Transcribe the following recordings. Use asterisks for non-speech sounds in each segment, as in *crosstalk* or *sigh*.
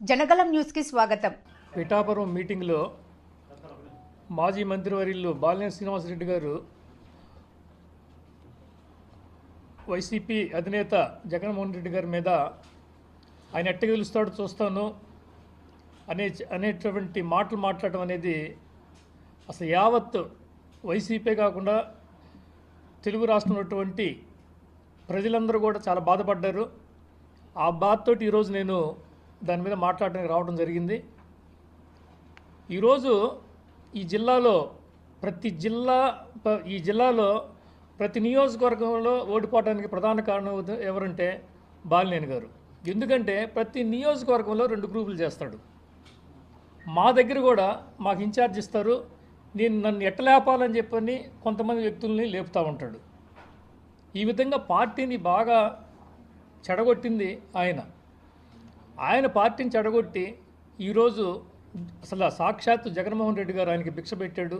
జనగలం న్యూస్కి స్వాగతం. పిఠాపురం మీటింగ్లో మాజీ మంత్రివర్యులు బాలినేని శ్రీనివాసరెడ్డి గారు వైసీపీ అధినేత జగన్మోహన్ రెడ్డి గారి మీద ఆయన ఎట్ట గెలుస్తాడో చూస్తాను అనే అనేటువంటి మాటలు మాట్లాడటం అనేది అసలు యావత్ వైసీపీ కాకుండా తెలుగు రాష్ట్రం ఉన్నటువంటి ప్రజలందరూ కూడా చాలా బాధపడ్డారు. ఆ బాధతోటి ఈరోజు నేను దాని మీద మాట్లాడడానికి రావడం జరిగింది. ఈరోజు ఈ జిల్లాలో ప్రతి జిల్లా ఈ జిల్లాలో ప్రతి నియోజకవర్గంలో ఓడిపోవడానికి ప్రధాన కారణం ఎవరంటే బాలినేని గారు. ఎందుకంటే ప్రతి నియోజకవర్గంలో రెండు గ్రూపులు చేస్తాడు. మా దగ్గర కూడా మాకు ఇన్ఛార్జ్ ఇస్తారు. నేను నన్ను ఎట్ట లేపాలని చెప్పని కొంతమంది వ్యక్తుల్ని లేపుతూ ఉంటాడు. ఈ విధంగా పార్టీని బాగా చెడగొట్టింది ఆయన. ఆయన పార్టీని చెడగొట్టి ఈరోజు అసలు సాక్షాత్తు జగన్మోహన్ రెడ్డి గారు ఆయనకి భిక్ష పెట్టాడు.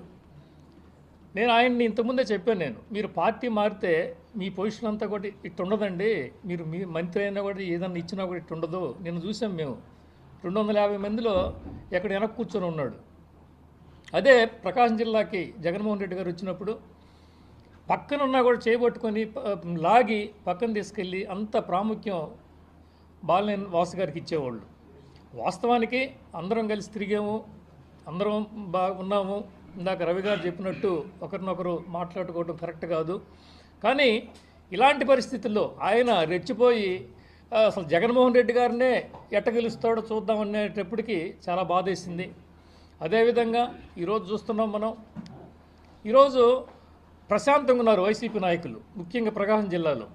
నేను ఆయన్ని ఇంతకుముందే చెప్పాను నేను మీరు పార్టీ మారితే మీ పొజిషన్ అంతా కూడా ఇట్టు ఉండదండి. మీరు మీ మంత్రి అయినా కూడా ఏదన్నా ఇచ్చినా కూడా ఇట్టు ఉండదు. నేను చూసాం మేము. రెండు వందల యాభై మందిలో ఎక్కడ వెనక్కి కూర్చొని ఉన్నాడు. అదే ప్రకాశం జిల్లాకి జగన్మోహన్ రెడ్డి గారు వచ్చినప్పుడు పక్కన ఉన్నా కూడా చేయబట్టుకొని లాగి పక్కన తీసుకెళ్ళి అంత ప్రాముఖ్యం బాలినేని వాసు గారికి ఇచ్చేవాళ్ళు. వాస్తవానికి అందరం కలిసి తిరిగాము అందరం బాగా ఉన్నాము. ఇందాక రవి గారు చెప్పినట్టు ఒకరినొకరు మాట్లాడుకోవడం కరెక్ట్ కాదు. కానీ ఇలాంటి పరిస్థితుల్లో ఆయన రెచ్చిపోయి అసలు జగన్మోహన్ రెడ్డి గారినే ఎట్ట గెలుస్తాడో చూద్దాం అనేటప్పటికీ చాలా బాధేసింది. అదేవిధంగా ఈరోజు చూస్తున్నాం మనం. ఈరోజు ప్రశాంతంగా ఉన్నారు వైసీపీ నాయకులు ముఖ్యంగా ప్రకాశం జిల్లాలో.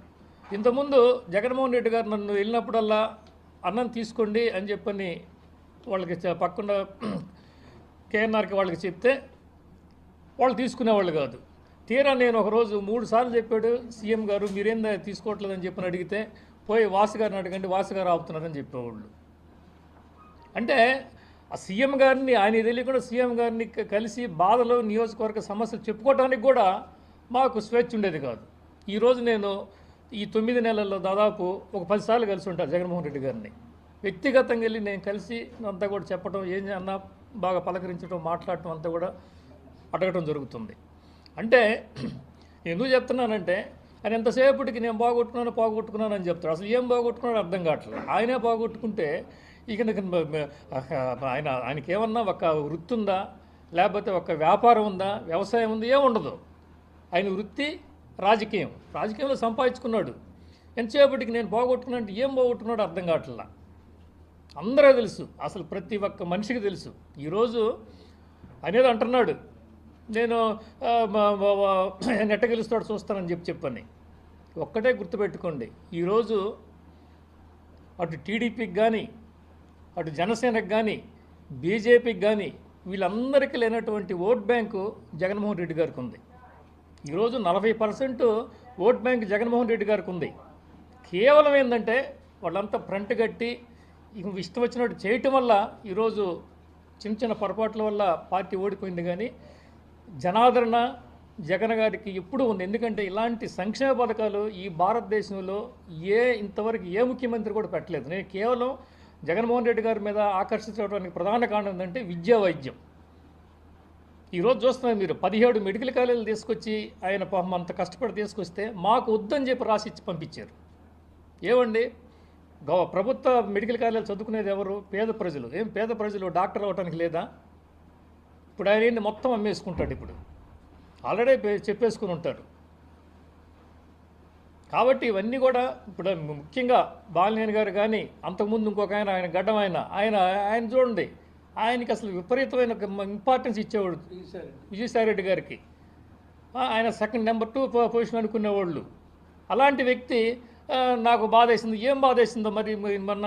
ఇంతకుముందు జగన్మోహన్ రెడ్డి గారు నన్ను వెళ్ళినప్పుడల్లా అన్నం తీసుకోండి అని చెప్పని వాళ్ళకి పక్కన *clears throat* కేఎన్ఆర్కి వాళ్ళకి చెప్తే వాళ్ళు తీసుకునేవాళ్ళు కాదు. తీరా నేను ఒకరోజు మూడు సార్లు చెప్పాడు సీఎం గారు మీరేందా తీసుకోవట్లేదని చెప్పని అడిగితే పోయి వాసు గారిని అడగండి వాసు గారు ఆపుతున్నారని చెప్పేవాళ్ళు. అంటే ఆ సీఎం గారిని ఆయన తెలియకుండా సీఎం గారిని కలిసి బాధలు నియోజకవర్గ సమస్యలు చెప్పుకోవడానికి కూడా మాకు స్వేచ్ఛ ఉండేది కాదు. ఈరోజు నేను ఈ తొమ్మిది నెలల్లో దాదాపు ఒక పదిసార్లు కలిసి ఉంటారు జగన్మోహన్ రెడ్డి గారిని. వ్యక్తిగతంగా వెళ్ళి నేను కలిసి అంతా కూడా చెప్పడం ఏం అన్నా బాగా పలకరించడం మాట్లాడటం అంతా కూడా అడగటం జరుగుతుంది. అంటే ఎందుకు చెప్తున్నానంటే ఆయన ఎంతసేపటికి నేను బాగొట్టుకున్నాను పోగొట్టుకున్నాను అని చెప్తాడు. అసలు ఏం బాగొట్టుకున్నాడు అర్థం కావట్లేదు. ఆయనే బాగొట్టుకుంటే ఇక ఆయన ఆయనకి ఏమన్నా ఒక వృత్తి ఉందా? లేకపోతే ఒక వ్యాపారం ఉందా? వ్యవసాయం ఉంది? ఏముండదు ఆయన వృత్తి రాజకీయం. రాజకీయంలో సంపాదించుకున్నాడు. ఎంతసేపటికి నేను పోగొట్టుకున్నా ఏం పోగొట్టుకున్నాడు అర్థం కావట్లా. అందరూ తెలుసు. అసలు ప్రతి ఒక్క మనిషికి తెలుసు. ఈరోజు అనేది అంటున్నాడు. నేను నెట్ట గెలుస్తాడు చూస్తానని చెప్పి చెప్పని. ఒక్కటే గుర్తుపెట్టుకోండి. ఈరోజు అటు టీడీపీకి కానీ అటు జనసేనకు కానీ బీజేపీకి కానీ వీళ్ళందరికీ లేనటువంటి ఓట్ బ్యాంకు జగన్మోహన్ రెడ్డి గారికి ఉంది. ఈరోజు నలభై percent vote bank Jaganmohan Reddy గారికి ఉంది కేవలం ఏంటంటే వాళ్ళంతా ఫ్రంట్ కట్టి ఇష్టం వచ్చినట్టు చేయటం వల్ల ఈరోజు చిన్న చిన్న పొరపాట్ల వల్ల పార్టీ ఓడిపోయింది కానీ జనాదరణ జగన్ గారికి ఎప్పుడూ ఉంది. ఎందుకంటే ఇలాంటి సంక్షేమ పథకాలు ఈ భారతదేశంలో ఏ ఇంతవరకు ఏ ముఖ్యమంత్రి కూడా పెట్టలేదు. నేను కేవలం జగన్మోహన్ రెడ్డి గారి మీద ఆకర్షించడానికి ప్రధాన కారణం ఏంటంటే విద్యా వైద్యం. ఈరోజు చూస్తున్నారు మీరు. పదిహేడు మెడికల్ కాలేజీలు తీసుకొచ్చి ఆయన పాపం అంత కష్టపడి తీసుకొస్తే మాకు వద్దని చెప్పి రాసి ఇచ్చి పంపించారు. ఏమండి? గవ ప్రభుత్వ మెడికల్ కాలేజీలు చదువుకునేది ఎవరు? పేద ప్రజలు. ఏం పేద ప్రజలు? డాక్టర్ అవ్వటానికి లేదా? ఇప్పుడు ఆయన ఏంటి మొత్తం అమ్మేసుకుంటాడు ఇప్పుడు. ఆల్రెడీ చెప్పేసుకుని ఉంటారు కాబట్టి ఇవన్నీ కూడా ఇప్పుడు ముఖ్యంగా బాలినేని గారు కానీ అంతకుముందు ఇంకొక ఆయన ఆయన గడ్డం ఆయన ఆయన ఆయన చూడండి. ఆయనకి అసలు విపరీతమైన ఇంపార్టెన్స్ ఇచ్చేవాడు విజయసాయి రెడ్డి గారికి ఆయన సెకండ్ నెంబర్ టూ పొజిషన్ అనుకునేవాళ్ళు. అలాంటి వ్యక్తి నాకు బాధ వేసింది. ఏం బాధ వేసిందో మరి మొన్న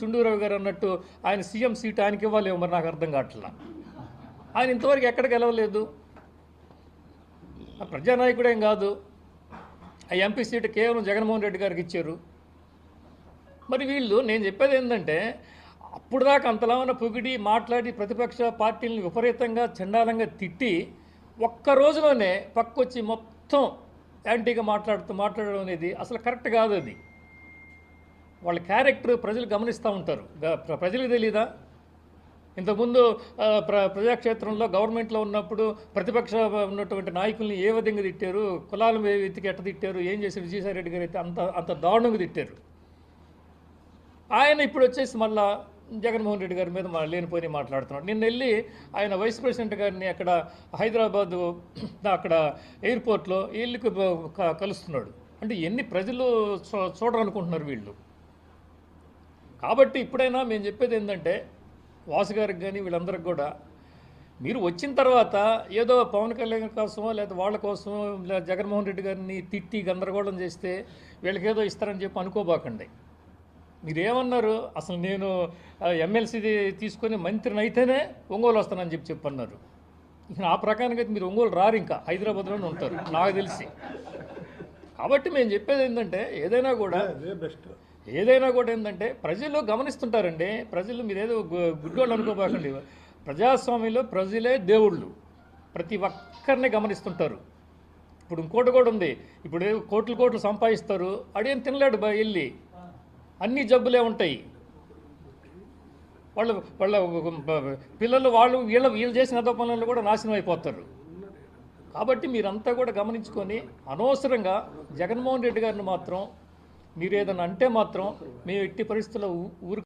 చుండూరావు గారు అన్నట్టు ఆయన సీఎం సీట్ ఆయనకి ఇవ్వలేము మరి నాకు అర్థం కావట్లా. ఆయన ఇంతవరకు ఎక్కడికి వెళ్ళలేదు. ప్రజానాయకుడేం కాదు. ఆ ఎంపీ సీటు కేవలం జగన్మోహన్ రెడ్డి గారికి ఇచ్చారు. మరి వీళ్ళు నేను చెప్పేది ఏంటంటే అప్పుడు దాకా ఉన్న పొగిడి మాట్లాడి ప్రతిపక్ష పార్టీలను విపరీతంగా చండాలంగా తిట్టి ఒక్క రోజులోనే పక్కొచ్చి మొత్తం యాంటీగా మాట్లాడుతూ మాట్లాడడం అనేది అసలు కరెక్ట్ కాదు అది. వాళ్ళ క్యారెక్టర్ ప్రజలు గమనిస్తూ ఉంటారు. ప్రజలకు తెలీదా? ఇంతకుముందు ప్ర ప్రజాక్షేత్రంలో గవర్నమెంట్లో ఉన్నప్పుడు ప్రతిపక్ష ఉన్నటువంటి నాయకుల్ని ఏ విధంగా తిట్టారు? కులాలు వెతికి ఎట్ట తిట్టారు? ఏం చేశారు? విజయసాయి రెడ్డి గారు అయితే అంత అంత దారుణంగా తిట్టారు. ఆయన ఇప్పుడు వచ్చేసి మళ్ళా జగన్మోహన్ రెడ్డి గారి మీద మా లేనిపోయి మాట్లాడుతున్నాడు. నిన్న వెళ్ళి ఆయన వైస్ ప్రెసిడెంట్ గారిని అక్కడ హైదరాబాదు అక్కడ ఎయిర్పోర్ట్లో వీళ్ళకి కలుస్తున్నాడు. అంటే ఎన్ని ప్రజలు చూ చూడాలనుకుంటున్నారు వీళ్ళు? కాబట్టి ఇప్పుడైనా మేము చెప్పేది ఏంటంటే వాసు గారికి కానీ వీళ్ళందరికి కూడా మీరు వచ్చిన తర్వాత ఏదో పవన్ కళ్యాణ్ కోసమో లేదా వాళ్ళ కోసమో లేదా జగన్మోహన్ రెడ్డి గారిని తిట్టి గందరగోళం చేస్తే వీళ్ళకేదో ఇస్తారని చెప్పి అనుకోబాకండి. మీరేమన్నారు? అసలు నేను ఎమ్మెల్సీ తీసుకొని మంత్రిని అయితేనే ఒంగోలు వస్తానని చెప్పి చెప్పన్నారు. ఇక ఆ ప్రకారంగా అయితే మీరు ఒంగోలు రారు ఇంకా. హైదరాబాద్లోనే ఉంటారు నాకు తెలిసి. కాబట్టి మేము చెప్పేది ఏంటంటే ఏదైనా కూడా బెస్ట్. ఏదైనా కూడా ఏంటంటే ప్రజలు గమనిస్తుంటారండి. ప్రజలు మీరేదో గు- గుడ్డోళ్ళు అనుకోబాకండి. ప్రజాస్వామ్యంలో ప్రజలే దేవుళ్ళు. ప్రతి ఒక్కరిని గమనిస్తుంటారు. ఇప్పుడు ఇంకోటి కూడా ఉంది. ఇప్పుడు కోట్లు కోట్లు సంపాదిస్తారు. అడేం తినలేడు బా వెళ్ళి. అన్ని జబ్బులే ఉంటాయి. వాళ్ళ వాళ్ళ పిల్లలు వాళ్ళు వీళ్ళ వీళ్ళు చేసిన అదో పనులు కూడా నాశనం అయిపోతారు. కాబట్టి మీరంతా కూడా గమనించుకొని అనవసరంగా జగన్మోహన్ రెడ్డి గారిని మాత్రం మీరు ఏదైనా అంటే మాత్రం మేము ఎట్టి పరిస్థితుల్లో ఊరు